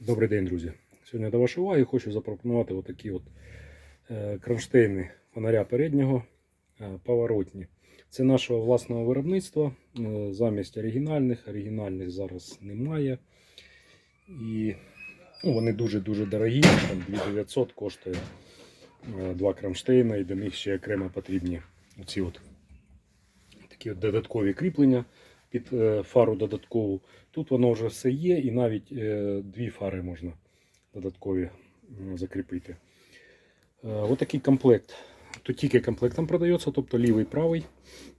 Добрий день, друзі. Сьогодні до вашої уваги хочу запропонувати отакі от е, кронштейни фонаря переднього е, поворотні. Це нашого власного виробництва. е, Замість оригінальних. Оригінальних зараз немає. І ну, вони дуже-дуже дорогі. Там 2900 коштує два кронштейна, і до них ще окремо потрібні оці от такі от додаткові кріплення під е, фару додаткову. Тут воно вже все є, і навіть е, дві фари можна додаткові закріпити. Е, Отакий комплект. Тут тільки комплектом продається, тобто лівий правий,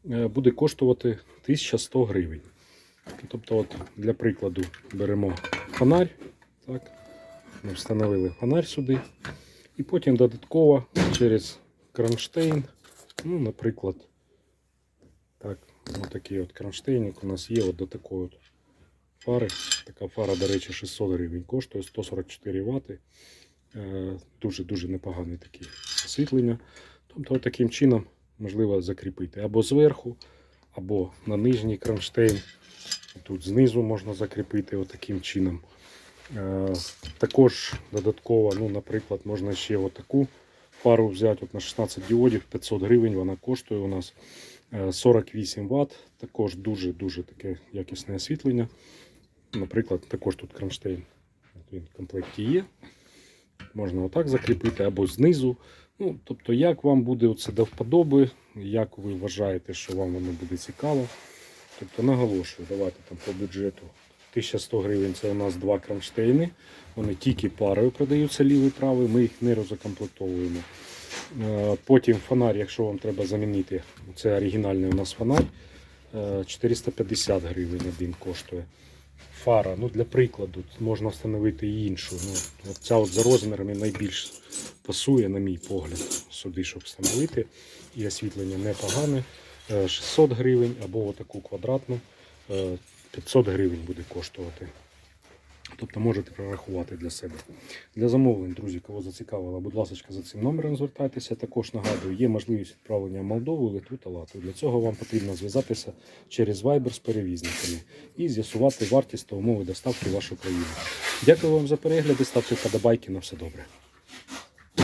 буде коштувати 1100 гривень. Тобто, от, для прикладу, беремо фонарь. Так, ми встановили фонарь сюди. І потім додатково через кронштейн, ну, наприклад, так, ось такий от кронштейник у нас є от до такої от фари. Така фара, до речі, 600 гривень коштує 144 Вт. Дуже-дуже непоганий такий освітлення. Тобто от таким чином можливо закріпити або зверху, або на нижній кронштейн. Тут знизу можна закріпити от чином. Е, Також додатково, ну, наприклад, можна ще отаку фару взяти от на 16 діодів, 500 гривень вона коштує у нас. Е, 48 Вт, також дуже-дуже таке якісне освітлення. Наприклад, також тут кронштейн він в комплекті є. Можна отак закріпити або знизу. Ну, тобто, як вам буде це до вподоби, як ви вважаєте, що вам воно буде цікаво. Тобто наголошую, давайте там по бюджету 1100 гривень це у нас два кронштейни. Вони тільки парою продаються лівий правий, ми їх не розкомплектовуємо. Е, Потім фонарь, якщо вам треба замінити, це оригінальний у нас фонарь. е, 450 гривень один коштує. Фара, ну для прикладу, можна встановити і іншу. Ну, ця от за розмірами найбільш пасує, на мій погляд, сюди, щоб встановити. І освітлення непогане. Е, 600 гривень або отаку квадратну е, 500 гривень буде коштувати. Тобто можете прорахувати для себе. Для замовлень, друзі, кого зацікавило, будь ласка, за цим номером звертайтеся. Також нагадую, є можливість відправлення в Молдову, Литву та Латвію. Для цього вам потрібно зв'язатися через Viber з перевізниками і з'ясувати вартість та умови доставки в вашу країну. Дякую вам за перегляди, ставте вподобайки на все добре.